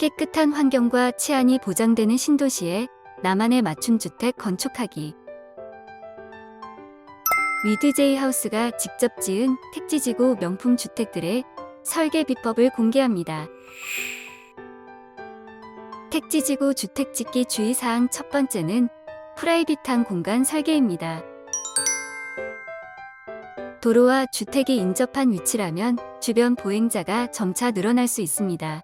깨끗한 환경과 치안이 보장되는 신도시에 나만의 맞춤 주택 건축하기. 위드제이 하우스가 직접 지은 택지지구 명품 주택들의 설계 비법을 공개합니다. 택지지구 주택 짓기 주의사항 첫 번째는 프라이빗한 공간 설계입니다. 도로와 주택이 인접한 위치라면 주변 보행자가 점차 늘어날 수 있습니다.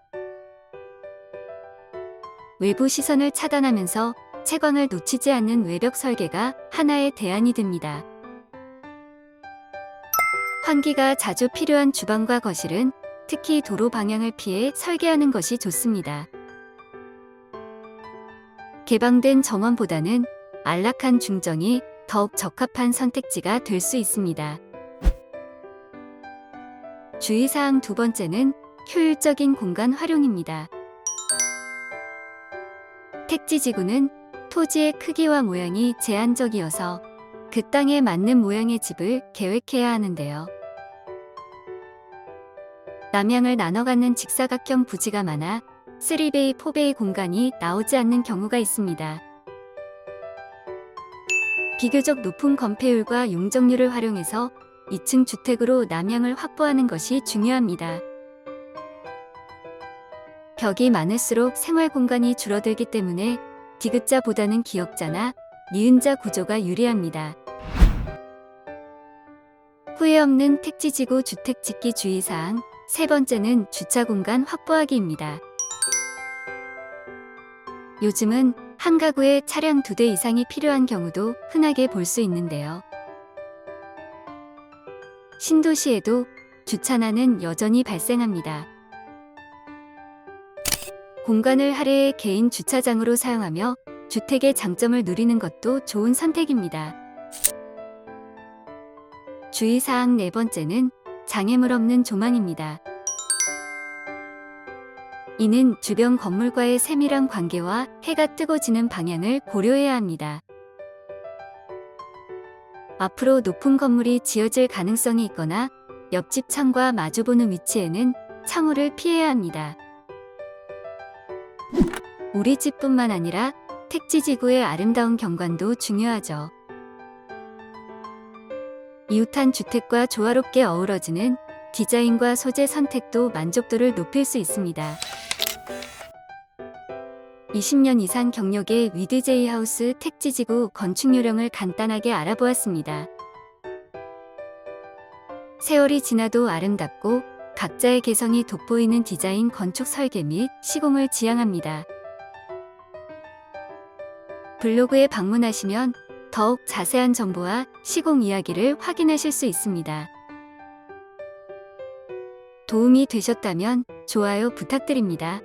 외부 시선을 차단하면서 채광을 놓치지 않는 외벽 설계가 하나의 대안이 됩니다. 환기가 자주 필요한 주방과 거실은 특히 도로 방향을 피해 설계하는 것이 좋습니다. 개방된 정원보다는 안락한 중정이 더욱 적합한 선택지가 될 수 있습니다. 주의사항 두 번째는 효율적인 공간 활용입니다. 택지 지구는 토지의 크기와 모양이 제한적이어서 그 땅에 맞는 모양의 집을 계획해야 하는데요. 남향을 나눠 갖는 직사각형 부지가 많아 3베이, 4베이 공간이 나오지 않는 경우가 있습니다. 비교적 높은 건폐율과 용적률을 활용해서 2층 주택으로 남향을 확보하는 것이 중요합니다. 벽이 많을수록 생활 공간이 줄어들기 때문에 디귿자보다는 기역자나 니은자 구조가 유리합니다. 후회 없는 택지지구 주택 짓기 주의사항 세 번째는 주차 공간 확보하기입니다. 요즘은 한 가구에 차량 두 대 이상이 필요한 경우도 흔하게 볼 수 있는데요. 신도시에도 주차난은 여전히 발생합니다. 공간을 할애해 개인 주차장으로 사용하며 주택의 장점을 누리는 것도 좋은 선택입니다. 주의사항 네 번째는 장애물 없는 조망입니다. 이는 주변 건물과의 세밀한 관계와 해가 뜨고 지는 방향을 고려해야 합니다. 앞으로 높은 건물이 지어질 가능성이 있거나 옆집 창과 마주보는 위치에는 창호를 피해야 합니다. 우리 집뿐만 아니라 택지 지구의 아름다운 경관도 중요하죠. 이웃한 주택과 조화롭게 어우러지는 디자인과 소재 선택도 만족도를 높일 수 있습니다. 20년 이상 경력의 위드제이 하우스 택지지구 건축 요령을 간단하게 알아보았습니다. 세월이 지나도 아름답고 각자의 개성이 돋보이는 디자인 건축 설계 및 시공을 지향합니다. 블로그에 방문하시면 더욱 자세한 정보와 시공 이야기를 확인하실 수 있습니다. 도움이 되셨다면 좋아요 부탁드립니다.